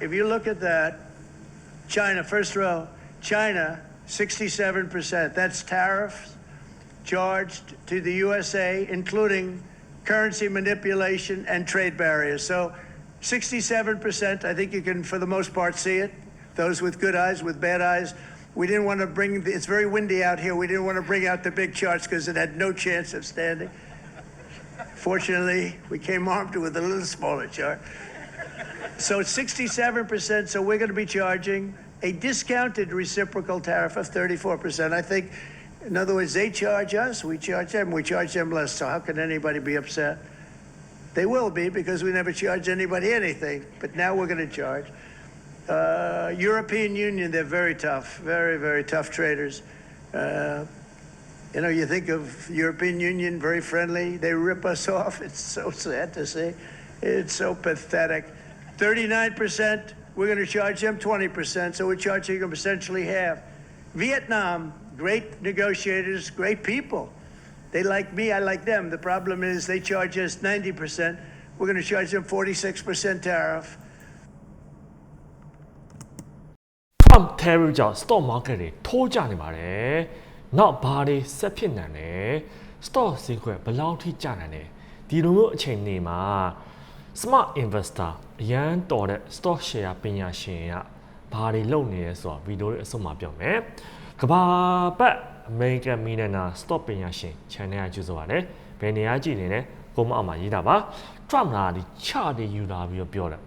if you look at that, China, first row, China, 67%. That's tariffs charged to the USA, including currency manipulation and trade barriers. So 67%, I think you can, for the most part, see it. Those with good eyes, with bad eyes. We didn't want to bring, the, it's very windy out here. We didn't want to bring out the big charts because it had no chance of standing. Fortunately, we came armed with a little smaller chart. So it's 67%, so we're going to be charging a discounted reciprocal tariff of 34%. I think, in other words, they charge us, we charge them, we charge them less. So how can anybody be upset? They will be because we never charge anybody anything, but now we're going to charge. Uh, European Union, they're very tough, very, very tough traders. Uh, you know, you think of European Union, very friendly. They rip us off. It's so sad to see. It's so pathetic. 39%, we're going to charge them 20%, so we're charging them essentially half. Vietnam, great negotiators, great people. They like me, I like them. The problem is they charge us 90%. We're going to charge them 46% tariff. Trump tariff ကြောင့် stock market တွေထိုးကျနေပါတယ်။နောက်ဘာတွေဆက်ဖြစ်နိုင်လဲ။ stock ဈေးကွက်ဘယ်လောက်ထိကျနိုင်လဲ။ဒီလိုမျိုးအချိန်တွေမှာ smart investor အရန်တော်တဲ့ stock share ပညာရှင်ကဘာတွေလုပ်နေလဲဆိုတော့ဗီဒီယိုလေးအဆုံးမှာပြောမယ်။ကဘာပတ် American Millionaire stock ပညာရှင် channel ကကြိုဆိုပါတယ်။ဘယ်နေရာကြည့်နေလဲကိုမအောင်မှာရေးတာပါ။ Trump ကဒီ chart တွေယူလာပြီးတော့ပြောတယ်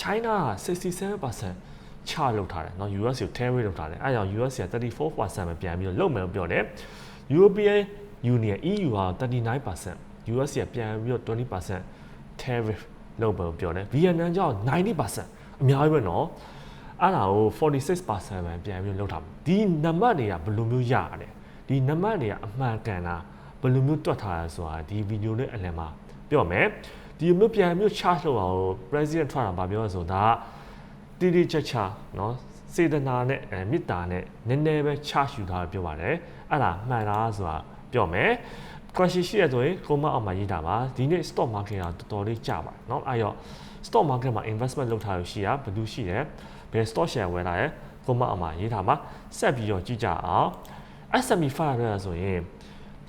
China က67% ချလောက်ထားတယ်เนาะ US ကို 10 rate လောက်ထားတယ်အဲဒါကြောင့် US က34%ပဲပြန်ပြီးတော့လုံမယ်လို့ပြောတယ် European Union EU က39% US ကပြန်ပြီးတော့20% tariff လောက်ပဲလို့ပြောတယ် Vietnam ကြောင့်90%အများကြီးပဲเนาะအဲ့ဒါကို46%ပဲပြန်ပြီးတော့လောက်ထားတယ်ဒီနံပါတ်တွေကဘယ်လိုမျိုးရရလဲဒီနံပါတ်တွေကအမှန်ကန်တာဘယ်လိုမျိုးတွက်ထားလဲဆိုတာဒီဗီဒီယိုလေးအလယ်မှာပြောမယ်ဒီမျိုးပြန်ပြီး charge လုပ်အောင် president ထွက်တာဗာပြောရဆိုဒါက တိတိကျကျเนาะစေတနာနဲ့အဲမေတ္တာနဲ့နည်းနည်းပဲချယူထားပြောပါတယ်အဲ့ဒါမှန်လားဆိုတာပြောမယ် question ရှိရဆိုရင် comment အောက်မှာရေးတာပါဒီနေ့ stock market ကတော်တော်လေးကျပါเนาะအဲ့တော့ stock market မှာ investment လုပ်ထားလို့ရှိရဘယ်သူရှိတယ်ဘယ် stock share ဝယ်လာရဲ comment အောက်မှာရေးထားပါဆက်ပြီးတော့ကြည့်ကြအောင် S&P 500ဆိုရင်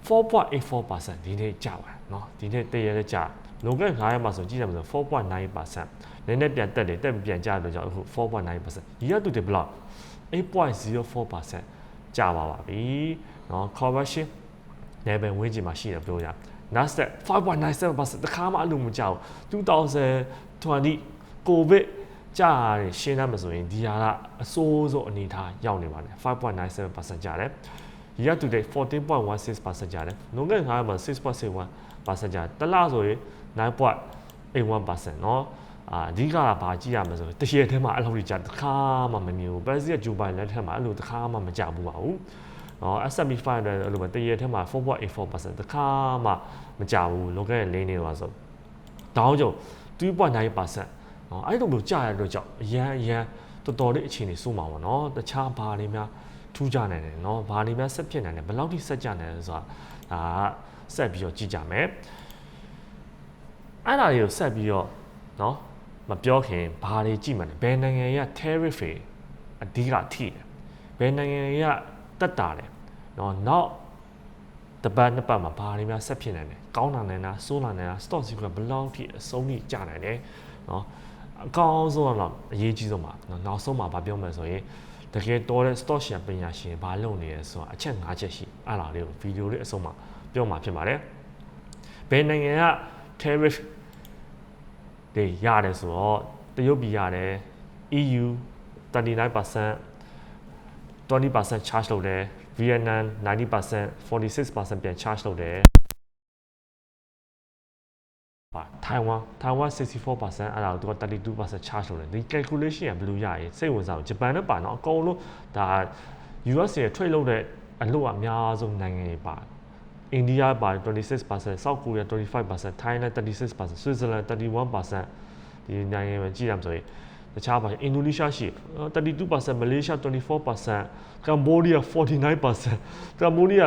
4.84%ဒီနေ့ကျပါเนาะဒီနေ့တရရဲကျလုံခဲ့9ရက်မှာဆိုကြည့်ရမှာဆို4.9%နည်းနည်းပြန်တက်တယ်တက်ပြီးပြန်ကျတော့ကြောင့်အခု4.9%ဒီရတူတယ်ဘလောက်8.04%ကျပါပါပြီเนาะ conversion level ဝင်းကျင်မှာရှိတယ်ပြောရ Nasdaq 5.97%တခါမှအလိုမကြောက်2020 COVID ကြာရရှင်းရမှာဆိုရင်ဒီဟာကအစိုးဆုံးအနေထားရောက်နေပါတယ်5.97%ကျတယ် year to date 14.16%ကျတယ်။နှုန်းကငါးမှာ6.61%ကျတယ်။တစ်လဆိုရင်9.81%เนาะအာအဓိကကဘာကြည့်ရမလဲဆိုတရေထဲမှာအဲ့လိုကြီးကြာတစ်ခါမှမမြင်ဘူး။ဘယ်စီကဂျူဘိုင်လက်ထက်မှာအဲ့လိုတစ်ခါမှမကြဘူးပါဘူး။ နော် S&P 500အဲ့လိုပဲတရေထဲမှာ4.84%တခါမှမကြဘူးလောကရဲ့လိမ့်နေပါဆိုဒေါင်းကြောင့်2.9%နော်အဲ့လိုမျိုးကြာရတော့ကြောင့်အရန်အရန်တော်တော်လေးအခြေအနေစိုးမှာပေါ့နော်တခြားဘာတွေများထူးကြနိုင်တယ်နော်ဘာတွေများဆက်ဖြစ်နိုင်တယ်ဘယ်လောက်ထိဆက်ကြနိုင်လဲဆိုတာဒါဆက်ပြီးတော့ကြည့်ကြမယ်အဲ့ဒါတွေကိုဆက်ပြီးတော့နော်မပြောခင်ဘာတွေကြည့်မှလဲဘယ်နိုင်ငံရဲ့ tariff တွေအဓိကထိတယ်ဘယ်နိုင်ငံရဲ့ တက်တာတယ်နော်နောက်တပတ်နှစ်ပတ်မှာဘာတွေများဆက်ဖြစ်နိုင်လဲကောင်းတာနိုင်တာဆိုးတာနိုင်တာ stock secret ဘလောက်ထိအဆုံးထိကျနိုင်လဲနော်အကောင်းဆုံးတော့အရေးကြီးဆုံးပါနော်နောက်ဆုံးမှာဘာပြောမှဆိုရင်တကယ်တော်တဲ့ stock share ပညာရှင်ဘာလုပ်နေလဲဆိုတာအချက်၅ချက်ရှိအဲ့ဒါလေးကိုဗီဒီယိုလေးအဆုံးမှာပြောမှာဖြစ်ပါတယ်ဘယ်နိုင်ငံက tariff တွေရတယ်ဆိုတော့တရုတ်ပြည်ရတယ် EU 39% 20% charge လုပ်တယ် Vietnam 90% 46%ပြန် charge လုပ်တယ်ပါ Taiwan Taiwan 64%အဲ့ဒါကိုသူက32% charge လုပ်တယ်ဒီ calculation ကဘယ်လိုရရင်စိတ်ဝင်စားဘူးဂျပန်နဲ့ပါတော့အကုန်လုံးဒါ US ရဲ့ trade လုပ်တဲ့အလုပ်အများဆုံးနိုင်ငံတွေပါအိန္ဒိယပါတယ်26% South Korea 25% Thailand 36% Switzerland 31%ဒီနိုင်ငံမှာကြည့်ရမှာဆိုရင် တခြားပါအင်ဒိုနီးရှားရှိ32% Malaysia 24% Cambodia 49% Cambodia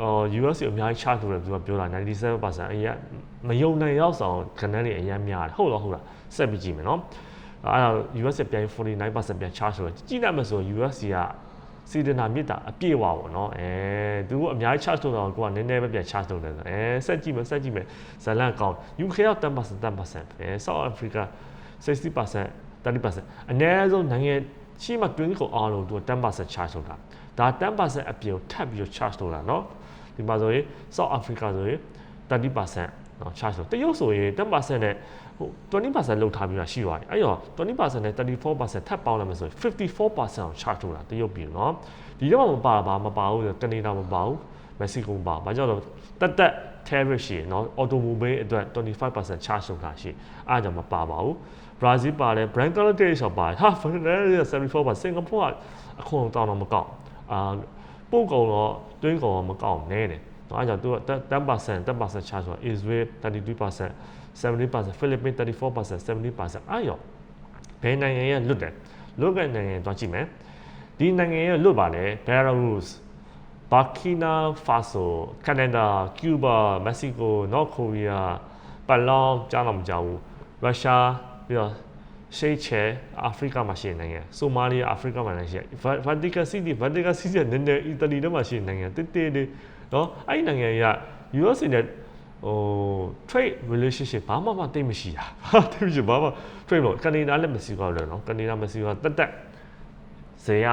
အော် US ကိုအများကြီး charge လုပ်တယ်သူကပြောတာ97%အရင်မယုံနိုင်ရောက်ဆောင်ခဏနေအရင်များတယ်ဟုတ်လားဟုတ်လားဆက်ပြီးကြည့်မယ်နော် အဲ့ဒါ US ပြန်49%ပြန် charge ဆိုတော့ကြည့်လိုက်မှဆို US ကစီဒနာမြစ်တာအပြည့်ဝပါဘောเนาะအဲသူကအများကြီး charge လုပ်တော့ကိုကနည်းနည်းပဲပြန် charge လုပ်တယ်ဆိုအဲဆက်ကြည့်မယ်ဆက်ကြည့်မယ်ဇလန်ကောင်း UK က10% 10%ပဲ South Africa 60% 30%အနည်းဆုံးနိုင်ငံရှိမှ twin ကိုအားလုံးသူက10% charge လုပ်တာဒါ10%အပြင်ကိုထပ်ပြီးတော့ charge လုပ်တာเนาะဒီမှာဆိုရင် South Africa ဆိုရင်30%เนาะ charge လုပ်တရုတ်ဆိုရင်10%နဲ့ဟို20%လောက်ထားပြီးတော့ရှိသွားတယ်အဲ့တော့20%နဲ့34%ထပ်ပေါင်းလိုက်မယ်ဆိုရင်54%အောင် charge ထုတ်တာတရုတ်ပြည်เนาะဒီတော့မပါပါမပါဘူးဆိုကနေဒါမပါဘူးမက္ဆီကိုမပါဘာကြောင့်လဲတက်တက် tariff ရှိเนาะ automobile အတွက်25% charge ထုတ်တာရှိအားကြောင့်မပါပါဘူး ဘရာဇီးပါတယ် Brian Calatesh ပါတယ်ဟာ Fernandez 74ပါစင်ကာပူကအခွန်တောင်းတော့မကောက်အာပို့ကုန်တော့တွင်းကုန်တော့မကောက်နဲတယ်နော်အဲကြောင့်သူက10% 10% charge ဆို Israel 32% 70% Philippines 34% 70%အဲ့ရောဘယ်နိုင်ငံရဲ့လွတ်တယ်လွတ်ကန်နိုင်ငံတော့ကြည့်မယ်ဒီနိုင်ငံရဲ့လွတ်ပါလေ Belarus Burkina Faso Canada Cuba Mexico North Korea ပလောင်ကြားတော့မကြောက်ဘူး Russia ပြီးတော့ရှေ့ချဲအာဖရိကမှာရှိတဲ့နိုင်ငံဆိုမာလီယာအာဖရိကမှာလည်းရှိတယ်ဗာတီကန်စီတီဗာတီကန်စီတီကနည်းနည်းအီတလီတို့မှာရှိတဲ့နိုင်ငံတိတိလေးနော်အဲ့ဒီနိုင်ငံက US နဲ့ဟို trade relationship ဘာမှမသိမရှိတာဟာသိမရှိဘာမှ trade လို့ကနေဒါလည်းမရှိတော့လည်းနော်ကနေဒါမရှိတော့တက်တက်ဇေယ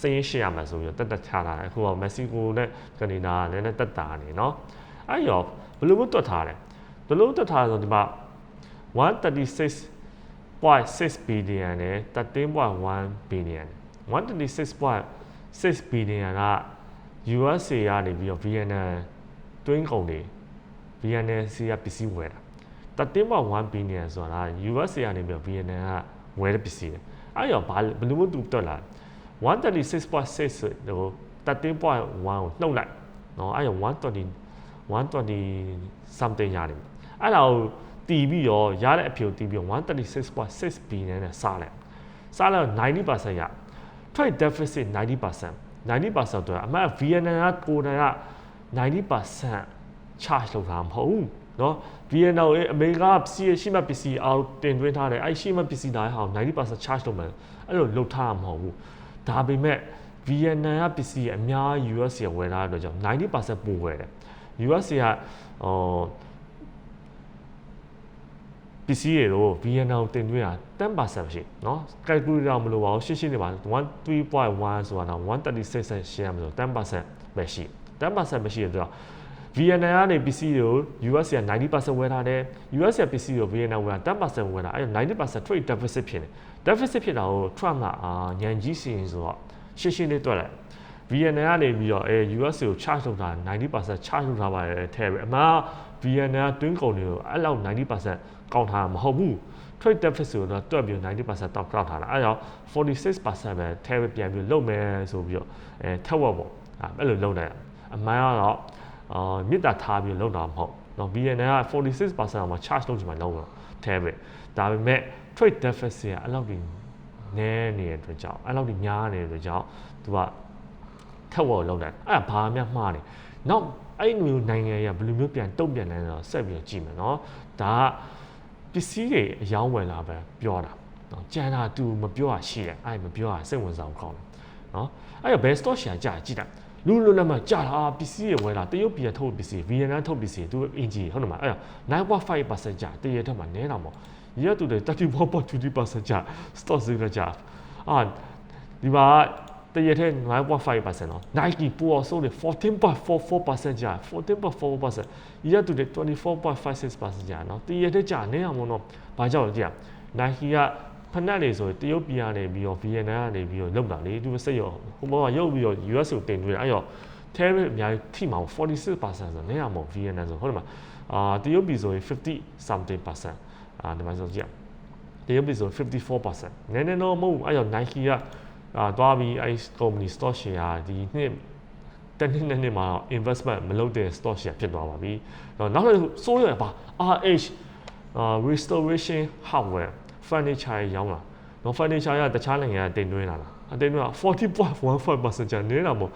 စင်းရှေ့ရမှာဆိုပြီးတက်တက်ချလာတယ်အခုကမက္ဆီကိုနဲ့ကနေဒါကလည်းတက်တာနေနော်အဲ့ရောဘယ်လိုမျိုးတွက်ထားလဲဘယ်လိုတွက်ထားလဲဆိုဒီမှာ 136.6 billion နဲ့13.1 billion 136.6 billion က USA ကနေပြီးတော့ Vietnam တွင်းကုန်တွေ Vietnam စီကပစ္စည်းဝယ်တာ13.1 billion ဆိုတာ USA ကနေပြီးတော့ Vietnam ကဝယ်တဲ့ပစ္စည်းတွေအဲ့ရောဘာဘယ်လိုမျိုးတူတက်လာ136.6ဟို13.1ကိုနှုတ်လိုက်နော်အဲ့ရော120 120 something ရတယ်အဲ့ဒါကို တီးပြီးတော့ရတဲ့အဖြူတီးပြီးတော့136.6 billion နဲ့စားလိုက်စားလိုက်90%ရ trade deficit 90% 90%တော့အမှန် Vietnam ကကိုယ်တိုင်က90% charge လုပ်တာမဟုတ်ဘူးเนาะ Vietnam ရဲ့အမေရိကပစ္စည်းရှိမှပစ္စည်းအောင်တင်သွင်းထားတယ်အဲ့ရှိမှပစ္စည်းတိုင်းဟောင်း90% charge လုပ်မယ်အဲ့လိုလုပ်ထားမှာမဟုတ်ဘူးဒါပေမဲ့ Vietnam ကပစ္စည်းအများ US ရဝယ်ထားတဲ့အတွက်ကြောင့်90%ပိုဝယ်တယ် US ကဟိုပ စ္စည်းတွေတော့ Vietnam တင်သွင်းတာ10%ရှိเนาะ calculator မလို့ပါဘူးရှင်းရှင်းနေပါ13.1ဆိုတာတော့136ရှင်းရမှာဆို10%ပဲရှိ10%ပဲရှိတဲ့အတွက် Vietnam ကနေပစ္စည်းတွေကို US က90%ဝယ်ထားတယ် US ကပစ္စည်းကို Vietnam ဝယ်တာ10%ဝယ်တာအဲ့ဒါ90% trade deficit ဖြစ်နေ deficit ဖြစ်တာကို Trump ကအာညံကြီးစီရင်ဆိုတော့ရှင်းရှင်းလေးတွက်လိုက် Vietnam ကနေပြီးတော့အဲ US ကို charge လုပ်တာ90% charge လုပ်ထားပါတယ်ထဲပဲအမှန် Vietnam တွင်းကုန်တွေကိုအဲ့လောက်90%ကောက်ထားတာမဟုတ်ဘူး trade deficit ကိုတော့တွက်ပြီး90%တောက်ကောက်ထားတာအဲ့တော့46%ပဲထဲပဲပြန်ပြီးလုပ်မယ်ဆိုပြီးတော့အဲထက်ဝက်ပေါ့အဲ့လိုလုပ်လိုက်အမှန်ကတော့အာမြစ်တာထားပြီးလုပ်တာမဟုတ်တော့ VNN က46%အောင်မှ charge လုပ်ချင်မှလုပ်တော့ထဲပဲဒါပေမဲ့ trade deficit ကအဲ့လောက်ကြီးနည်းနေတဲ့အတွက်ကြောင့်အဲ့လောက်ကြီးများနေတဲ့အတွက်ကြောင့်သူကထက်ဝက်လုပ်တယ်အဲ့ဒါဘာမှမှားနေနောက် အဲ့လိုမျိုးနိုင်ငံရဘယ်လိုမျိုးပြန်တုံ့ပြန်လဲဆိုတော့ဆက်ပြီးတော့ကြည့်မယ်နော်ဒါကပစ္စည်းတွေအယောင်းဝယ်လာပဲပြောတာနော်ကြံတာ तू မပြောတာရှိတယ်အဲ့မပြောတာစိတ်ဝင်စားအောင်ကောင်းတယ်နော်အဲ့တော့ best stock ရှာကြကြည့်တာလူလူလက်မကြာတာပစ္စည်းတွေဝယ်လာတရုတ်ပြည်ထုတ်ပစ္စည်းဗီယက်နမ်ထုတ်ပစ္စည်းသူအင်ဂျီဟုတ်တယ်မအဲ့တော့9.5%ကြာတရထက်မှာနဲတာပေါ့ရတူတယ်34.20%ကြာ stock ဈေးကကြာအာဒီမှာ တရထက်9.5%နော် Nike ပူအောင်ဆိုတယ်14.44%ကြာ14.44%ရတူတယ်24.56%ကြာနော်တရထက်ကြာနဲအောင်နော်ဘာကြောင့်လဲကြာ Nike ကဖက်နက်တွေဆိုတရုတ်ပြည်ကနေပြီးတော့ Vietnam ကနေပြီးတော့လောက်တာလေသူစိတ်ရောဟိုဘောကရုပ်ပြီးတော့ US ကိုတင်သွင်းအဲ့တော့ tariff အများကြီးထိမှာ46%ဆိုနေရမို့ Vietnam ဆိုဟုတ်တယ်မအာတရုတ်ပြည်ဆိုရင်50 something percent အာဒီမှာဆိုကြည့်တရုတ်ပြည်ဆို54%နည်းနည်းတော့မဟုတ်အဲ့တော့ Nike က အာသွားပြီးအဲ့ company stock share ဒီနှစ်တနည်းနည်းမှာ investment မလုပ်တဲ့ stock share ဖြစ်သွားပါပြီ။နောက်တစ်ခုစိုးရပါ RH အာ restoration hardware furniture ရောင်းလာနော် furniture ရတခြားနိုင်ငံကတင်သွင်းလာလားအတင်သွင်းက40.15%ကျန်နေတာမို့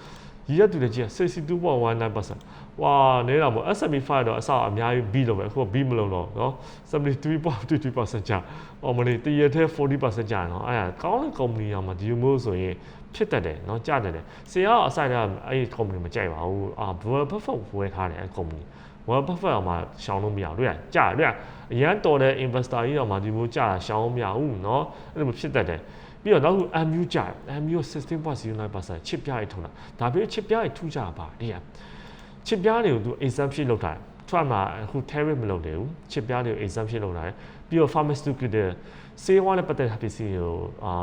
ရည်ရတူတဲ့ကြီး62.19% ဝါနေတာမို့ S&P 5တော့အစအများကြီး B လို့ပဲအခုက B မလုံးတော့เนาะ73.22%ကြာအော်မနေတရထဲ40%ကြာเนาะအဲ့ဒါကောင်းတဲ့ company အောင်မှာဒီလိုမျိုးဆိုရင်ဖြစ်တတ်တယ်เนาะကြာတတ်တယ်ဆရာကအဆိုင်ကအဲ့ဒီ company မကြိုက်ပါဘူးအာ Warren Buffett ဝယ်ထားတယ်အဲ့ company Warren Buffett အောင်မှာရှောင်းလို့မရဘူးတွေ့ရကြာတွေ့ရအရန်တော်တဲ့ investor ကြီးအောင်မှာဒီမျိုးကြာရှောင်းလို့မရဘူးเนาะအဲ့လိုဖြစ်တတ်တယ်ပြီးတော့နောက် MU ကြာ MU 16.09%ချစ်ပြားရထုံတာဒါပြီးချစ်ပြားရထူးကြပါဒီက ချစ်ပြားတွေကိုသူ exemption လုပ်ထားတယ်။ Trump မှာအခု tariff မလုပ်တယ်ဘူး။ချစ်ပြားတွေကို exemption လုပ်ထားတယ်။ပြီးတော့ pharmaceutical ဆေးဝါးနဲ့ပတ်သက်တဲ့ပစ္စည်းတွေကိုအာ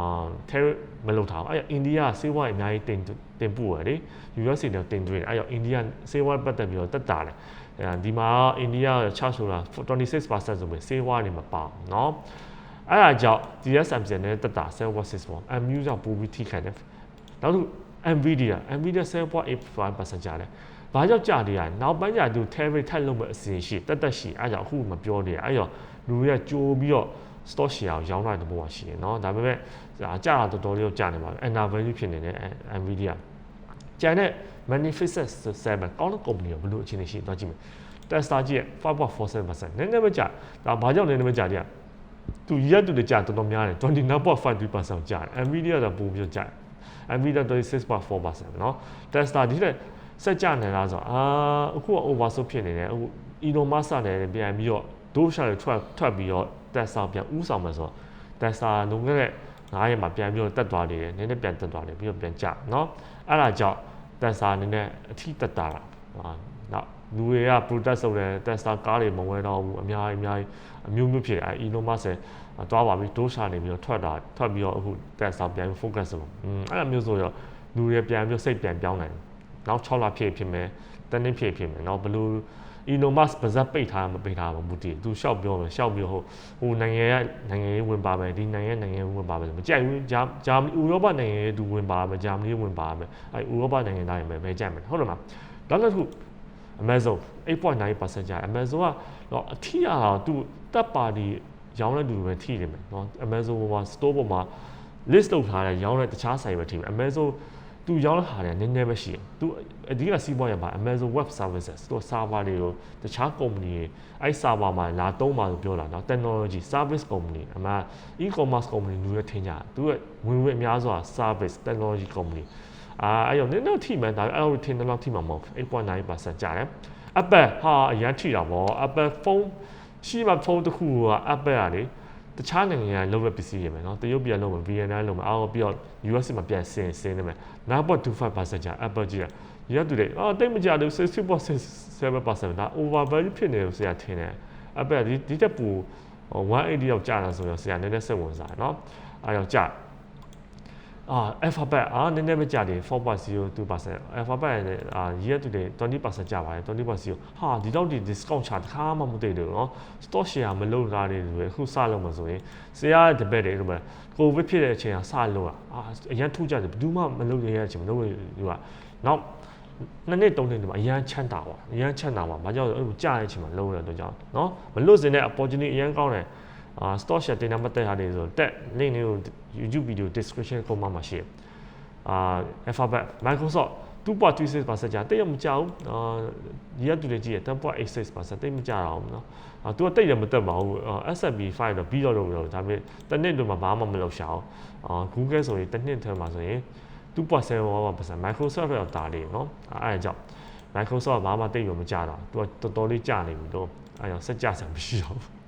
tariff မလုပ်ထားဘူး။အဲ့တော့အိန္ဒိယဆေးဝါးတွေအများကြီးတင်တင်ပို့ရတယ်။ USA တွေတင်သွင်းတယ်။အဲ့တော့အိန္ဒိယဆေးဝါးပတ်သက်ပြီးတော့တက်တာတယ်။အဲဒီမှာအိန္ဒိယ charge ဆိုတာ26%ဆိုပြီးဆေးဝါးတွေမပါဘူးเนาะ။အဲ့ဒါကြောင့် DSMC နဲ့တက်တာ 7.6ပေါ့။ MU ကြောင့်ပိုပြီးထိခိုက်တယ်။နောက်တစ်ခု Nvidia Nvidia 7.85%ကျတယ်။ ဘာကြောင့်ကြာနေရလဲနောက်ပိုင်းကျသူ tariff ထပ်လုပ်မဲ့အစီအရှိတက်တက်ရှိအဲကြောင့်အခုမပြောနေအဲ့တော့လူတွေကကြိုးပြီးတော့ stock share ကိုရောင်းလိုက်တဲ့ဘဝရှိတယ်เนาะဒါပေမဲ့ဒါကြာတာတော်တော်လေးတော့ကြာနေပါပြီ under value ဖြစ်နေတဲ့ Nvidia ကျန်တဲ့ Magnificent 7ကောင်းတဲ့ company ကိုဘယ်လိုအခြေအနေရှိသွားကြည့်မယ် Tesla ကြီးရဲ့5.47%နည်းနည်းပဲကြာဒါဘာကြောင့်နည်းနည်းပဲကြာကြလဲသူရက်တူတကြာတော်တော်များတယ်29.53%ကြာတယ် Nvidia တော့ပိုပြီးကြာတယ် Nvidia 36.4%เนาะ Tesla ဒီတဲ့ စက်ကြနေလားဆိုတော့အာအခုက oversold ဖြစ်နေတယ်အခု Elon Musk နဲ့ပြန်ပြီးတော့ဒိုးရှာတွေထွက်ထွက်ပြီးတော့ Tesla ပြန်ဥဆောင်မယ်ဆိုတော့ Tesla လုံးခဲ့တဲ့9ရက်မှာပြန်ပြီးတော့တက်သွားနေတယ်နည်းနည်းပြန်တက်သွားတယ်ပြီးတော့ပြန်ကျเนาะအဲ့ဒါကြောင့် Tesla နည်းနည်းအထီးတက်တာလားဟာနောက်လူတွေက protest လုပ်တယ် Tesla ကားတွေမဝယ်တော့ဘူးအများကြီးအများကြီးအမျိုးမျိုးဖြစ်တယ်အဲ Elon Musk သွားပါပြီဒိုးရှာနေပြီးတော့ထွက်တာထွက်ပြီးတော့အခု Tesla ပြန်ပြီး focus လုပ်อืมအဲ့လိုမျိုးဆိုတော့လူတွေပြန်ပြီးစိတ်ပြန်ပြောင်းနိုင်တယ် နောက်6လဖြစ်ဖြစ်မယ်တနင်းဖြစ်ဖြစ်မယ်နော်ဘလူး Elon Musk ပါဇက်ပိတ်ထားမှာပိတ်ထားမှာမူတည်သူရှောက်ပြောမယ်ရှောက်ပြောဟိုဟိုနိုင်ငံရဲ့နိုင်ငံရေးဝင်ပါမယ်ဒီနိုင်ငံနိုင်ငံဝင်ပါမယ်မကြိုက်ဘူးဂျာဂျာမနီဥရောပနိုင်ငံရဲ့သူဝင်ပါမယ်ဂျာမနီဝင်ပါမယ်အဲဥရောပနိုင်ငံသားတွေပဲမဲကြိုက်မယ်ဟုတ်တယ်မလားနောက်တစ်ခု Amazon 8.9%ကြာ Amazon ကတော့အထီးအားသူတပ်ပါတီရောင်းတဲ့လူတွေပဲထိနေမယ်နော် Amazon ပေါ်မှာ store ပေါ်မှာ list လုပ်ထားတဲ့ရောင်းတဲ့တခြားဆိုင်ပဲထိမယ် Amazon သူရောင်းတဲ့ဟာတွေနည်းနည်းပဲရှိတယ်သူအဓိကစီးပွားရေးမှာ Amazon Web Services သူ server တွေကိုတခြား company တွေအဲ့ server မှာလာသုံးပါလို့ပြောတာเนาะ technology service company အမှ e-commerce company လူတွေထင်ကြသူကဝင်ဝင်အများစွာ service technology company အာအဲ့ရောနည်းနည်းထိမှန်ဒါအဲ့လိုထင်တယ်လို့ထိမှာမဟုတ်8.9%ကျတယ် Apple ဟာအရန်ထိတာပေါ့ Apple phone ရှိမှဖုန်းတစ်ခုက Apple ကလေ တခြားနိုင်ငံကလုံးဝပစ္စည်းရမယ်နော်တရုတ်ပြည်လုံးဝ VNI လုံးဝအော်ပြီးတော့ US မှာပြန်ဆင်းဆင်းနေမယ် 9.25%ကြာ Apple ကြီးရရတူတယ်အော်တိတ်မကြလို့60.7%ဒါ over value ဖြစ်နေလို့ဆရာထင်တယ် Apple ဒီဒီတက်ပူ180ရောက်ကြာတာဆိုတော့ဆရာနည်းနည်းစိတ်ဝင်စားတယ်နော်အဲတော့ကြာ အာ alphabet အာနည်းနည်းပဲကြာတယ်4.02% alphabet နဲ့အာ year to day 20%ကြာပါတယ်20%ဟာဒီတော့ဒီ discount ချတခါမှမသိတယ်နော် stock share မလုပ်တာတွေတွေအခုစလုပ်မှာဆိုရင်ဆရာရဲ့ debate တွေလိုပဲ covid ဖြစ်တဲ့အချိန်ကစလုပ်တာအာအရန်ထူးကြတယ်ဘယ်သူမှမလုပ်ရတဲ့အချိန်မလုပ်ရဘူးကနောက်နှစ်နှစ်သုံးနှစ်ဒီမှာအရန်ချမ်းသာပါအရန်ချမ်းသာပါဘာကြောင့်လဲအဲ့လိုကြာတဲ့အချိန်မှာလုပ်ရတဲ့အတွက်ကြောင့်နော်မလွတ်စင်တဲ့ opportunity အရန်ကောင်းတယ် အာ stock share တင်တာမတက်ရသေးဆိုတက် link လေးကို YouTube video description ကိုမှမှာရှိရအာ Alphabet Microsoft 2.36ပါဆက်ကြတိတ်ရမကြောက်အာရက်တူလေးကြည့်ရ10.86ပါဆက်တိတ်မကြအောင်နော်အာ तू ကတိတ်ရမတက်ပါဘူး SMB 5တော့ပြီးတော့လို့မလို့ဒါပေမဲ့တစ်နှစ်တော့ဘာမှမလုပ်ရှာအောင်အာ Google ဆိုရင်တစ်နှစ်ထဲမှာဆိုရင်2.7ပါပါဆက် Microsoft ရောတာလေးနော်အဲ့ဒါကြောင့် Microsoft ဘာမှတိတ်ရမကြတော့ तू တော်တော်လေးကြနေပြီတော့အဲ့ဒါဆက်ကြဆံမရှိတော့ဘူး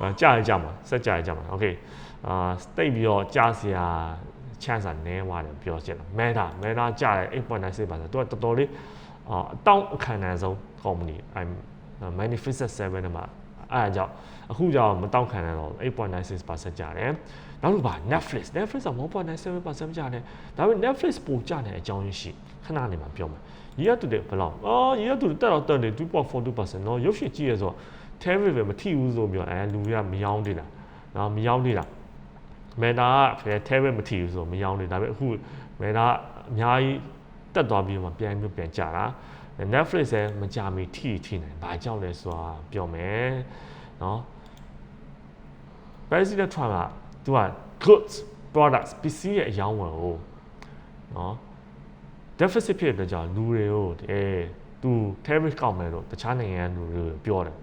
အာကြာရကြမှာစက်ကြာရကြမှာโอเคအာတိတ်ပြီးတော့ကြာစရာ chance ကနည်းသွားတယ်ပြောချင်တာ Meta Meta ကျတယ်8.96ပါဆိုတော့သူကတော်တော်လေးအာအတောင့်အခမ်းအနားဆုံး company I'm Magnificent 7နဲ့မှာအဲအကြောင်းအခုကြောင်မတောင့်ခံရတော့8.96%ကျတယ်နောက်တစ်ပါ Netflix Netflix က1.97%ကျတယ်ဒါပေမဲ့ Netflix ပိုကျတဲ့အကြောင်းရင်းရှိခဏနေမှာပြောမယ်ရီရတူတဲ့ဘယ်လောက်အော်ရီရတူတက်တော့တက်နေ2.42%เนาะရုပ်ရှင်ကြည့်ရဆို terror ပဲမထိဘူးဆိုပြောအဲလူတွေကမယောင်းနေတာနော်မယောင်းနေတာမဲတာကဖယ် terror မထိဘူးဆိုမယောင်းနေဒါပေမဲ့အခုမဲတာအများကြီးတက်သွားပြီးမှပြန်ပြီးပြန်ကြတာ Netflix လည်းမကြမီထိထိနိုင်ဘာကြောင့်လဲဆိုတာပြောမယ်နော် President Trump ကသူက goods products ပစ္စည်းရဲ့အယောင်းဝယ်ကိုနော် deficit ဖြစ်တဲ့ကြောင့်လူတွေကိုအဲသူ tariff ကောက်မယ်လို့တခြားနိုင်ငံကလူတွေပြောတယ်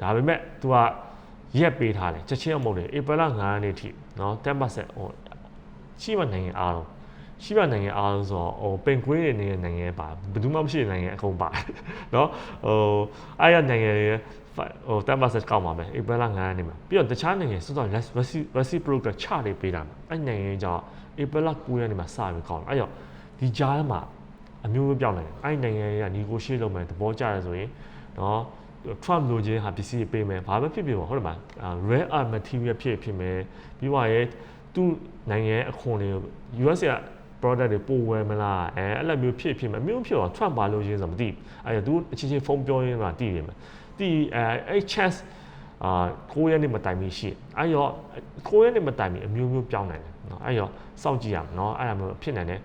ဒါပေမဲ့ तू ကရက်ပေးထားတယ်ချက်ချင်းအမဟုတ်တယ်ဧပြီလ9ရက်နေ့ထိနော်10%ဟိုရှိမှနိုင်ငံအားလုံးရှိမှနိုင်ငံအားလုံးဆိုတော့ဟိုပင်ကွေးတွေနေတဲ့နိုင်ငံပါဘယ်သူမှမရှိတဲ့နိုင်ငံအကုန်ပါတယ်နော်ဟိုအဲ့ရနိုင်ငံတွေဟို10%ကောက်ပါမယ်ဧပြီလ9ရက်နေ့မှာပြီးတော့တခြားနိုင်ငံစွတ်တော့ reciprocal ချတွေပေးတာအဲ့နိုင်ငံကြောင့်ဧပြီလ9ရက်နေ့မှာစပြီးကောက်တယ်အဲ့တော့ဒီကြားထဲမှာအမျိုးမျိုးပြောင်းနေတယ်အဲ့ဒီနိုင်ငံတွေက negotiate လုပ်မယ်သဘောကျတယ်ဆိုရင်နော် Trump လိုချင်ဟာပစ္စည်းတွေပေးမယ်ဘာပဲဖြစ်ဖြစ်ပေါ့ဟုတ်တယ်မလားအာ rare earth material ဖြစ်ဖြစ်မယ်ပြီးသွားရဲသူ့နိုင်ငံရဲ့အခွန်တွေ US က product တွေပို့ဝယ်မလားအဲအဲ့လိုမျိုးဖြစ်ဖြစ်မယ်အမျိုးဖြစ်တော့ Trump ဘာလို့ရင်းဆိုမသိဘူးအဲ့ဒါသူအချင်းချင်းဖုန်းပြောရင်းမှာတည်တယ်မယ်တည်အဲအဲ့ chance အာကိုရက်နေမတိုင်မီရှိအဲ့ရောကိုရက်နေမတိုင်မီအမျိုးမျိုးပြောင်းနိုင်တယ်နော်အဲ့ရောစောင့်ကြည့်ရမယ်နော်အဲ့ဒါမျိုးဖြစ်နိုင်တယ်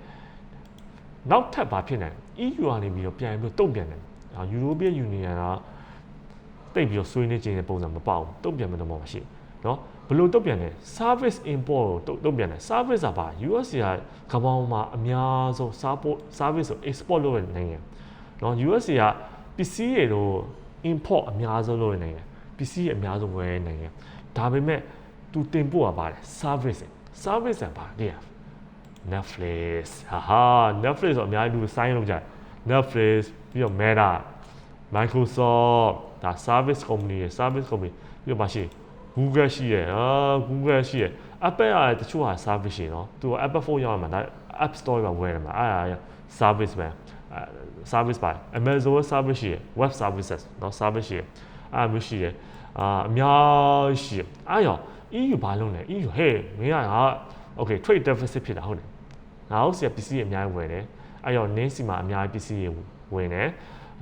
နောက်ထပ်ဘာဖြစ်နိုင်လဲ EU ကနေပြီးတော့ပြန်ပြီးတော့တုံ့ပြန်တယ်။အာ European Union က တိတ်ပြီးတော့ဆွေးနွေးခြင်းတဲ့ပုံစံမပေါ့ဘူး။တုံ့ပြန်မယ်တော့မရှိဘူး။နော်ဘယ်လိုတုံ့ပြန်လဲ service import ကိုတုံ့ပြန်တယ် service ကဘာ US ကကမ္ဘာမှာအများဆုံး support service ကို export လုပ်တဲ့နိုင်ငံ။နော် US ကပစ္စည်းတွေတော့ import အများဆုံးလုပ်တဲ့နိုင်ငံ။ပစ္စည်းအများဆုံးဝယ်တဲ့နိုင်ငံ။ဒါပေမဲ့သူတင်ပို့တာပါတယ် service service ကဘာလဲ Netflix ဟာဟာ Netflix ဆိုအများကြီးလူစိုင်းလုပ်ကြတယ် Netflix ပြီးတော့ Meta Microsoft ဒါ service company ရဲ့ service company ပြီးတော့မရှိ Google ရှိရယ်အာ Google ရှိရယ် Apple ကတချို့ဟာ service ရှိနော်သူက Apple phone ရောက်မှာဒါ App Store မှာဝယ်တယ်မှာအဲ့ဒါ service ပဲအဲ service ပါ Amazon service ရှိရယ် web services နော် service ရှိရယ်အဲ့လိုမျိုးရှိရယ်အာအများကြီးရှိရယ်အဲ့ရော EU ဘာလုပ်လဲ EU ဟဲ့မင်းကငါ okay trade deficit ဖြစ်တာဟုတ်တယ်ငါတို့စီကပစ္စည်းတွေအများကြီးဝယ်တယ်အဲ့တော့နင်းစီမှာအများကြီးပစ္စည်းတွေဝင်တယ်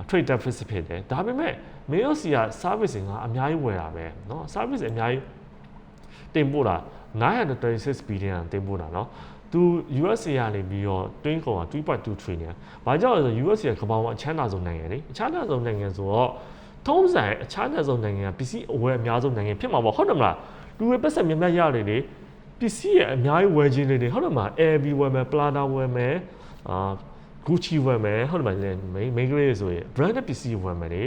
trade deficit ဖြစ်တယ်ဒါပေမဲ့မင်းတို့စီက service တွေငါအများကြီးဝယ်တာပဲเนาะ service အများကြီးတင်ပို့တာ926 billion တင်ပို့တာเนาะသူ USA ကနေပြီးတော့တွင်းကုန်က3.23နေ။ဘာကြောင့်လဲဆို USA ကကမ္ဘာမှာအချမ်းသာဆုံးနိုင်ငံလေ။အချမ်းသာဆုံးနိုင်ငံဆိုတော့ထုံးစံအချမ်းသာဆုံးနိုင်ငံကပစ္စည်းအဝယ်အများဆုံးနိုင်ငံဖြစ်မှာပေါ့ဟုတ်တယ်မလား။လူတွေပတ်စံများများရတယ်လေ။ပစ္စည်းရအများကြီးဝယ်ခြင်းလေးတွေဟုတ်တယ်မလား LV ဝယ်မယ် Prada ဝယ်မယ်အာ Gucci ဝယ်မယ်ဟုတ်တယ်မလားမိန်းမိန်းကလေးဆိုရင် branded ပစ္စည်းဝယ်မယ်လေ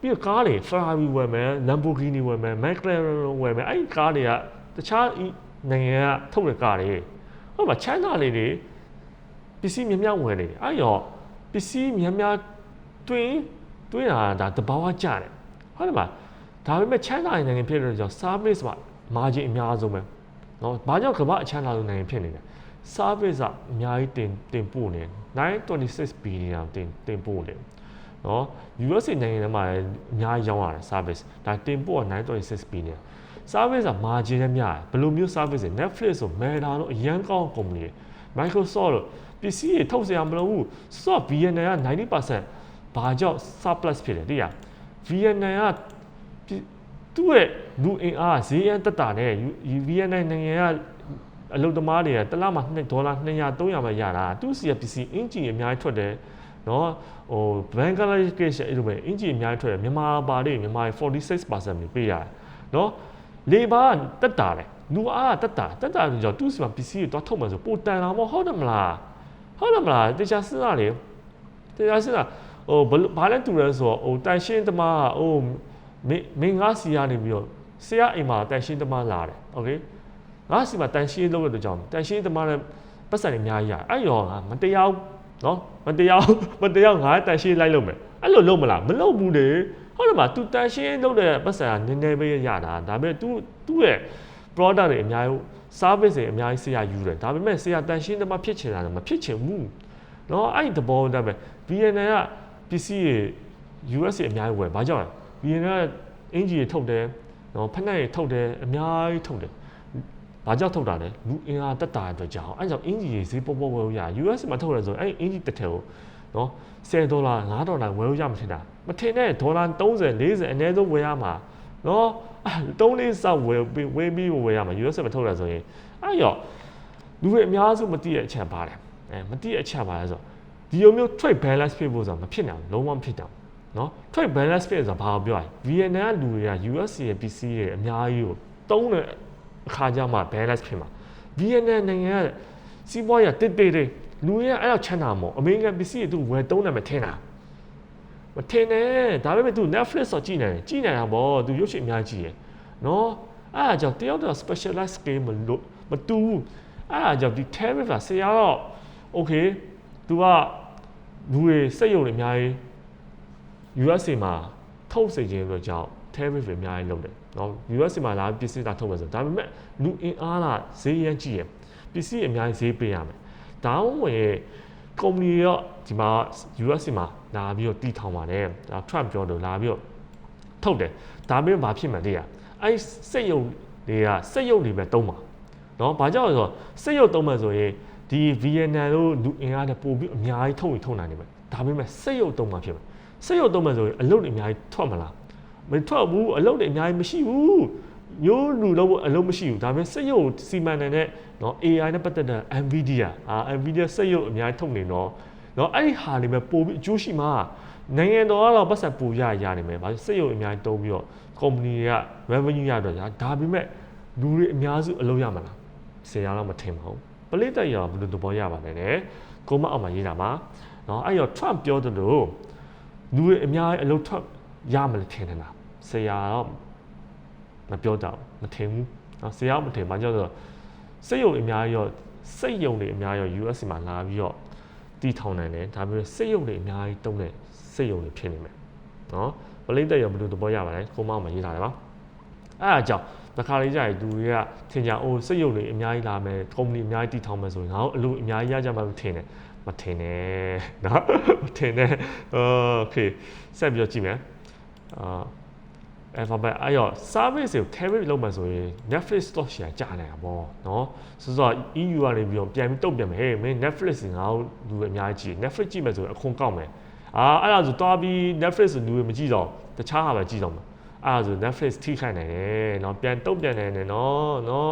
ပြီးတော့ကားတွေ Ferrari ဝယ်မယ် Lamborghini ဝယ်မယ် McLaren ဝယ်မယ်အဲ့ဒီကားတွေကတခြားနိုင်ငံကထုတ်တဲ့ကားတွေဟုတ်ပါချမ်းသာလေးတွေပစ္စည်းများများဝယ်နေတယ်အဲ့ရောပစ္စည်းများများတွင်းတွင်းတာဒါတဘာဝကြတယ်ဟုတ်တယ်မလားဒါပေမဲ့ချမ်းသာတဲ့နိုင်ငံဖြစ်တဲ့ကြောင့် service မှာ margin အများဆုံးပဲနော်ဘာကြောင့်ကမ္ဘာအချမ်းသာဆုံးနိုင်ငံဖြစ်နေလဲ service ကအများကြီးတင်တင်ပို့နေ926 billion တင်တင်ပို့နေနော် USA နိုင်ငံထဲမှာလည်းအများကြီးရောင်းရတယ် service ဒါတင်ပို့က926 billion service က margin နဲ့များတယ်ဘယ်လိုမျိုး service လဲ Netflix ဆို Meta လို့အရန်ကောင်း company တွေ Microsoft လို့ပစ္စည်းတွေထုတ်စရာမလိုဘူးဆိုတော့ VNN က90%ဘာကြောင့် surplus ဖြစ်လဲသိရ VNN ကသူ့ရဲ့လူအင်အားဈေးရန်တက်တာနဲ့ VNN နိုင်ငံက အလုပ်သမားတွေကတစ်လမှာဒေါ်လာ200 300မှရတာသူ့စီကပစ္စည်းအင်ဂျီအများကြီးထွက်တယ်နော်ဟိုဘန်ဂလားဒေ့ရှ်အဲ့လိုပဲအင်ဂျီအများကြီးထွက်တယ်မြန်မာပါလေးမြန်မာ46%ပဲပေးရတယ်နော်လေဘာတက်တာလေလူအားတက်တာတက်တာဆိုတော့သူ့စီမှာပစ္စည်းတွေတော့ထုတ်မှဆိုပိုတန်လာမဟုတ်တယ်မလားဟုတ်တယ်မလားတေချာစဉ်းစားလေတေချာစဉ်းစားဟိုဘာလဲတူလဲဆိုတော့ဟိုတန်ရှင်းသမားဟိုမင်းမင်းငါစီရနေပြီးတော့ဆရာအိမ်မှာတန်ရှင်းသမားလာတယ်โอเค ငါစီမှာတန်ရှင်းလုပ်ရတဲ့ကြောင့်တန်ရှင်းသမားလည်းပတ်စံတွေအများကြီးရအဲ့ရောငါမတရားနော်မတရားမတရားငါတန်ရှင်းလိုက်လုပ်မယ်အဲ့လိုလုပ်မလားမလုပ်ဘူးလေဟုတ်တယ်မ तू တန်ရှင်းလုပ်တဲ့ပတ်စံကနည်းနည်းပဲရတာဒါပေမဲ့ तू သူ့ရဲ့ product တွေအများကြီး service တွေအများကြီးဆရာယူတယ်ဒါပေမဲ့ဆရာတန်ရှင်းသမားဖြစ်ချင်တာမဖြစ်ချင်ဘူးနော်အဲ့ဒီသဘောဒါပဲ VNL ကပစ္စည်းတွေ US တွေအများကြီးဝယ်ဘာကြောင့်လဲ VNL ကအင်ဂျီတွေထုတ်တယ်နော်ဖက်နှက်တွေထုတ်တယ်အများကြီးထုတ်တယ် ဘာကြောက်ထုတ်တာလဲလူအင်အားတက်တာအတွက်ကြောင့်အဲကြောင့်အင်ဂျီရေးဈေးပေါ်ပေါ်ဝယ်လို့ရ US မှာထုတ်ရဆိုရင်အဲအင်ဂျီတစ်ထည်ကိုနော်10ဒေါ်လာ9ဒေါ်လာဝယ်လို့ရမထင်တာမထင်နဲ့ဒေါ်လာ30 40အနည်းဆုံးဝယ်ရမှာနော်3လေးစောက်ဝယ်ဝယ်ပြီးဝယ်ရမှာ US မှာထုတ်ရဆိုရင်အဲရောလူတွေအများစုမသိတဲ့အချက်ပါတယ်အဲမသိတဲ့အချက်ပါလဲဆိုဒီလိုမျိုး trade balance ဖြစ်ဖို့ဆိုတာမဖြစ်နိုင်ဘူးလုံးဝမဖြစ်နိုင်ဘူးနော် trade balance ဖြစ်ဆိုတာဘာကိုပြောရလဲ VN ကလူတွေက USC ရဲ့ PC ရဲ့အများကြီးကိုတုံးတယ် အခါကျမှ balance ဖြစ်မှာ VNN နိုင်ငံကစီးပွားရေးတစ်တိတ်တိတ်လူတွေကအဲ့လောက်ချမ်းသာမို့အမေရိကန် PC တွေသူဝယ်တုံးတယ်မထင်တာ မထင်နဲ့ဒါပေမဲ့ तू Netflix တော့ကြည့်နိုင်တယ်ကြည့်နိုင်တာဗော तू ရုပ်ရှင်အများကြီးရယ်နော်အဲ့ဒါကြောင့်တယောက်တော့ specialized skill မလို့မတူဘူးအဲ့ဒါကြောင့်ဒီ tariff ကဆရာတော့ okay तू ကလူတွေစိတ်ယုံတွေအများကြီး USA မှာထုတ်စေခြင်းအတွက်ကြောင့် tariff တွေအများကြီးလုပ်တယ်နော် USA မှာလာပစ္စည်းတာထုတ်မယ်ဆိုဒါပေမဲ့လူအင်အားလားဈေးရမ်းကြည့်ရပစ္စည်းအများကြီးဈေးပေးရမယ်ဒါမှမဟုတ်ရင်ကုမ္ပဏီရောဒီမှာ US မှာလာပြီးတော့တီထောင်ပါတယ်ဒါ Trump ပြောလို့လာပြီးတော့ထုတ်တယ်ဒါပေမဲ့ဘာဖြစ်မှန်းသိရအဲ့စက်ရုံတွေကစက်ရုံတွေပဲတုံးပါနော်ဘာကြောင့်လဲဆိုတော့စက်ရုံတုံးမှဆိုရင်ဒီ VNN တို့လူအင်အားနဲ့ပို့ပြီးအများကြီးထုတ်ရင်ထုတ်နိုင်တယ်ပဲဒါပေမဲ့စက်ရုံတုံးမှဖြစ်မယ်စက်ရုံတုံးမှဆိုရင်အလုပ်တွေအများကြီးထွက်မလား မထွက်ဘူးအလုပ်တွေအများကြီးမရှိဘူးရိုးလူလို့အလုပ်မရှိဘူးဒါပေမဲ့စက်ရုံစီမံနေတဲ့နော် AI နဲ့ပတ်သက်တဲ့ NVIDIA အာ NVIDIA စက်ရုံအများကြီးထုတ်နေတော့နော်အဲ့ဒီဟာတွေပဲပို့ပြီးအကျိုးရှိမှာနိုင်ငံတော်ကတော့ပတ်သက်ပူရရနေမယ်။ဘာလို့စက်ရုံအများကြီးတုံးပြီးတော့ company တွေက revenue ရတော့ညာဒါပေမဲ့လူတွေအများစုအလုပ်ရမှာလား။ဆရာတော့မထင်ပါဘူး။ပလိတ်တက်ရောဘယ်လိုသဘောရပါလဲနဲ့။ကိုမအောင်မှာရေးတာပါ။နော်အဲ့ရော Trump ပြောတယ်လို့လူတွေအများကြီးအလုပ်ထွက် ရမလို့ထင်နေတာ။ဆရာတော့မပြောတော့မထင်ဘူး။နော်ဆရာမထင်ဘာကြောင့်လဲဆိုတော့စက်ရုံအများကြီးရောစက်ရုံတွေအများကြီးရော US မှာလာပြီးတော့တီထောင်နိုင်တယ်ဒါပေမဲ့စိတ်ရုပ်တွေအများကြီးတုံးတဲ့စိတ်ရုပ်တွေဖြစ်နေမယ်နော်ပလိမ့်တက်ရောဘယ်လိုသဘောရပါလဲကိုမောင်မရေးထားတယ်ပါအဲ့ဒါကြောင့်တခါလေးကြာရင်သူတွေကထင်ကြအိုးစိတ်ရုပ်တွေအများကြီးလာမယ်ကုမ္ပဏီအများကြီးတီထောင်မယ်ဆိုရင်ငါတို့အလုပ်အများကြီးရကြမှာမထင်နဲ့မထင်နဲ့နော်မထင်နဲ့โอเคဆက်ပြီးတော့ကြည့်မယ် အာ alphabet အဲ့ရော service ကို carry လုပ်မှဆိုရင် Netflix stock share ကျနေတာပေါ့နော်ဆိုတော့ EU ကနေပြီးတော့ပြန်ပြီးတုတ်ပြန်မယ်ဟေးမင်း Netflix ငါ့ကိုလူအများကြီးကြည့် Netflix ကြည့်မယ်ဆိုရင်အခွန်ကောက်မယ်အာအဲ့ဒါဆိုတွားပြီး Netflix လူတွေမကြည့်တော့တခြားဟာပဲကြည့်တော့မှာအဲ့ဒါဆို Netflix ထိခိုက်နိုင်တယ်เนาะပြန်တုတ်ပြန်နိုင်တယ်เนาะเนาะ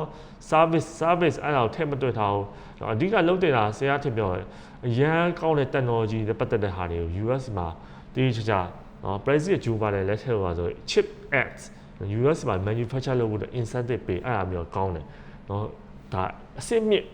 service service အဲ့ဒါကိုထည့်မတွေ့ထားဘူးအဓိကလုံးတင်တာဆရာထင်ပြောတယ်အရန်ကောင်းတဲ့ technology နဲ့ပတ်သက်တဲ့ဟာတွေကို US မှာတေးချာချာ နော် price ကဂျူပါတယ်လက်ထက်ပါဆို chip ads US မှာ manufacture လုပ်ဖို့ incentive ပေးအဲ့ဒါမျိုးကောင်းတယ်နော်ဒါအစစ်မြင့်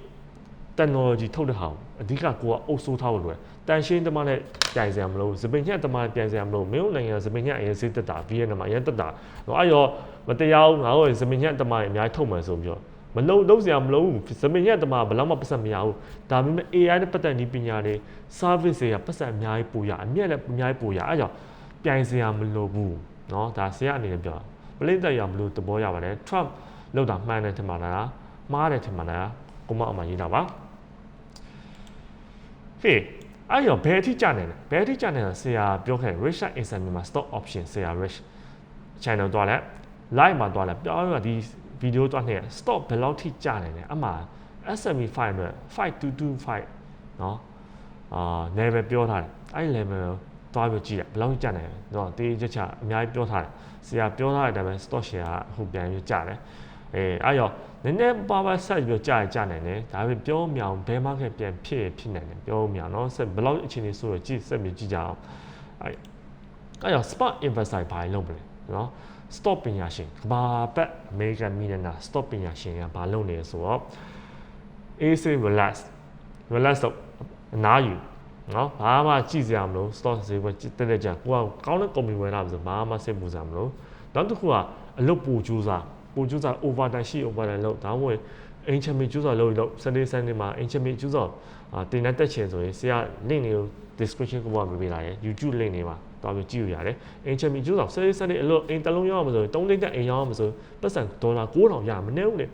technology ထုတ်တဲ့ဟာကိုအဓိကကိုကအုပ်စိုးထားဖို့လိုတယ်တန်ရှင်းတမနဲ့ပြိုင်စရာမလိုစပင်ညက်တမနဲ့ပြိုင်စရာမလိုမင်းတို့နိုင်ငံစပင်ညက်အရင်စစ်တက်တာ VN မှာအရင်တက်တာနော်အဲ့ရောမတရားဘူးငါတို့စပင်ညက်တမအများကြီးထုတ်မှဆိုပြီးတော့မလုံလုံးစရာမလိုဘူးစပင်ညက်တမဘယ်တော့မှပတ်သက်မရဘူးဒါပေမဲ့ AI နဲ့ပတ်သက်နည်းပညာတွေ service တွေကပတ်သက်အများကြီးပိုရအမြက်လည်းအများကြီးပိုရအဲ့ကြောင့် ပြိုင်စရာမလိုဘူးเนาะဒါဆရာအနေနဲ့ပြောပလိတ်တက်ရမလို့သဘောရပါတယ် Trump လောက်တာမှန်တယ်ထင်ပါလားမှားတယ်ထင်ပါလားကိုမအောင်မရေးတာပါဟေးအဲ့ရောဘယ်အထိကြနိုင်လဲဘယ်အထိကြနိုင်လဲဆရာပြောခဲ့ Richard Insight မြန်မာ stock option ဆရာ Rich channel တွားလဲ live မှာတွားလဲပြောရဒီဗီဒီယိုတွားနေ stock ဘယ်လောက်ထိကြနိုင်လဲအမှ SME 500 5225เนาะအာ level ပြောထားတယ်အဲ့ level တွားပြီးကြည့်ရဘယ်လောက်ကြနိုင်လဲเนาะတေးချက်ချအများကြီးပြောထားတယ်ဆရာပြောထားတဲ့အတိုင်းပဲ stock share ကဟိုပြန်ပြီးကြတယ်အဲအဲ့ရောနည်းနည်းပါပါဆက်ပြီးကြရကြနိုင်တယ်ဒါပေမဲ့ပြောမြောင်ဘယ် market ပြန်ဖြစ်ဖြစ်နိုင်တယ်ပြောမြောင်เนาะဆက်ဘယ်လောက်အခြေအနေဆိုတော့ကြည့်ဆက်ပြီးကြည့်ကြအောင်အဲ့အဲ့ရော spot investor ဘာလုပ်မလဲเนาะ stop ပညာရှင်ကဘာပတ်အမေရိကန်မီလနာ stop ပညာရှင်ကဘာလုပ်နေလဲဆိုတော့ AC relax relax တော့အနားယူ နော်ဘာမှကြည့်စရာမလို stock ဈေးပဲတက်တက်ကြကိုကကောင်းတဲ့ company ဝင်လာပြီဆိုဘာမှစိတ်ပူစရာမလိုနောက်တစ်ခုကအလုပ်ပူကြိုးစားပူကြိုးစား overtime ရှိ overtime လုပ်ဒါမှမဟုတ်အင်ချမီကျူးစော်လုပ်လို့ Sunday Sunday မှာအင်ချမီကျူးစော်အာတင်တဲ့တက်ချင်ဆိုရင်ဆရာ link တွေကို description ကပေါ်မှာပေးလာရယ် YouTube link တွေမှာတော့ပြီးကြည့်လို့ရတယ်အင်ချမီကျူးစော် Sunday Sunday အလုပ်အင်တလုံးရောက်အောင်ဆိုရင်3သိန်းတက်အိမ်ရောက်အောင်ဆိုပတ်စံဒေါ်လာ9000ရမနေဘူးလေ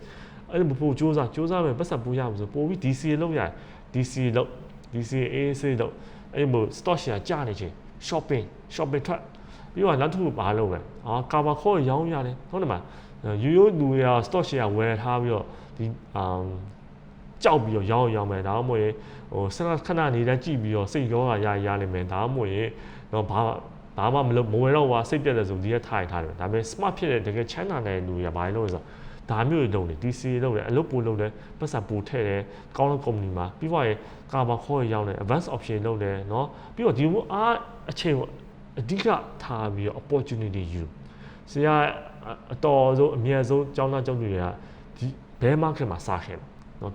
အဲ့လိုပို့ကြိုးစားကြိုးစားမယ်ပတ်စံပူရအောင်ဆိုပို့ပြီး DC လောက်ရတယ် DC လောက် DC AC လောက်အဲ့လို stock share ကျနေချင်း shopping shopping ထွက်ပြီးတော့နောက်တစ်ခုဘာလုပ်လဲအာကာဘာခေါ်ရောင်းရတယ်ဟုတ်တယ်မလားရိုးရိုးလူတွေက stock share ဝယ်ထားပြီးတော့ဒီအမ်ကြောက်ပြီးတော့ရောင်းရောင်းမယ်ဒါမှမဟုတ်ရင်ဟိုစနခဏနေတဲ့ကြည့်ပြီးတော့စိတ်ရောဂါရရနေမယ်ဒါမှမဟုတ်ရင်တော့ဘာဘာမှမလုပ်မဝယ်တော့ဟာစိတ်ပြက်တယ်ဆိုဒီကထားရထားတယ်ဒါပေမဲ့ smart ဖြစ်တဲ့တကယ်ချမ်းသာတဲ့လူတွေကဘာလို့လဲဆိုတော့ ဒါမျိုးတွေလုပ်တယ် DC လုပ်တယ်အလုပ်ပို့လုပ်တယ်ပတ်စံပို့ထည့်တယ်ကောင်းတဲ့ company မှာပြီးတော့ရင်ကာဘာခေါ်ရောက်တယ် advance option လုပ်တယ်เนาะပြီးတော့ဒီမျိုးအားအချိန်အဓိကထားပြီးတော့ opportunity ယူဆရာအတော်ဆုံးအမြတ်ဆုံးကျောင်းသားကျောင်းသူတွေကဒီဘဲ market မှာစားခဲ့တယ်เนาะ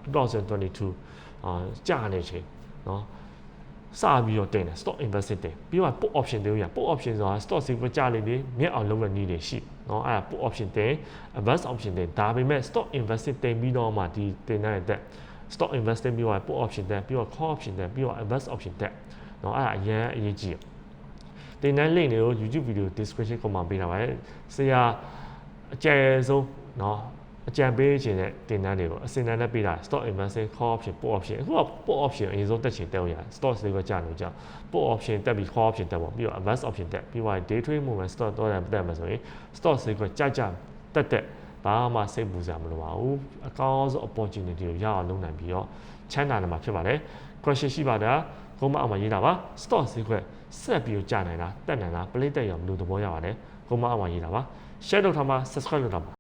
2022အာကြာနေချိန်เนาะ စပြီးတော့တင်တယ် stock investing တင်ပြီးတော့ put option တင်လို့ရ put option ဆိုတာ stock ဈေးကွက်ကျလေးတွေမြတ်အောင်လုပ်တဲ့နည်းတွေရှိเนาะအဲ့ဒါ put option တင် advance option တင်ဒါပေမဲ့ stock investing တင်ပြီးတော့မှဒီတင်တဲ့အတွက် stock investing ပြီးတော့ put option တင်ပြီးတော့ call option တင်ပြီးတော့ advance option တင်เนาะအဲ့ဒါအရင်အရေးကြီးတယ်တင်တဲ့ link တွေကို YouTube video description ကိုမှာပေးထားပါတယ်ဆရာအကျယ်ဆုံးเนาะ အကြံပေးခြင်းတဲ့တင်တန်းတွေကိုအစင်တန်းနဲ့ပေးတာ stock investing call option put option အခုက put option အရင်ဆုံးတက်ချင်တက်လို့ရတယ် stock ဈေးကွက်ကျနေကြ put option တက်ပြီး call option တက်ပေါ့ပြီးတော့ advance option တက်ပြီးတော့ day trade movement stock တော့တယ်တက်မှာဆိုရင် stock ဈေးကွက်ကြကြတက်တက်ဘာမှစိတ်ပူစရာမလိုပါဘူးအကောင်းဆုံး opportunity ကိုရအောင်လုပ်နိုင်ပြီးတော့ချမ်းသာနေမှာဖြစ်ပါတယ် question ရှိပါတာကုန်းမအောင်မှာရေးတာပါ stock ဈေးကွက်ဆက်ပြီးတော့ကျနိုင်လားတက်နိုင်လား play တက်ရအောင်ဘယ်လိုသဘောရပါလဲကုန်းမအောင်မှာရေးတာပါ share လုပ်ထားမှာ subscribe လုပ်ထားမှာ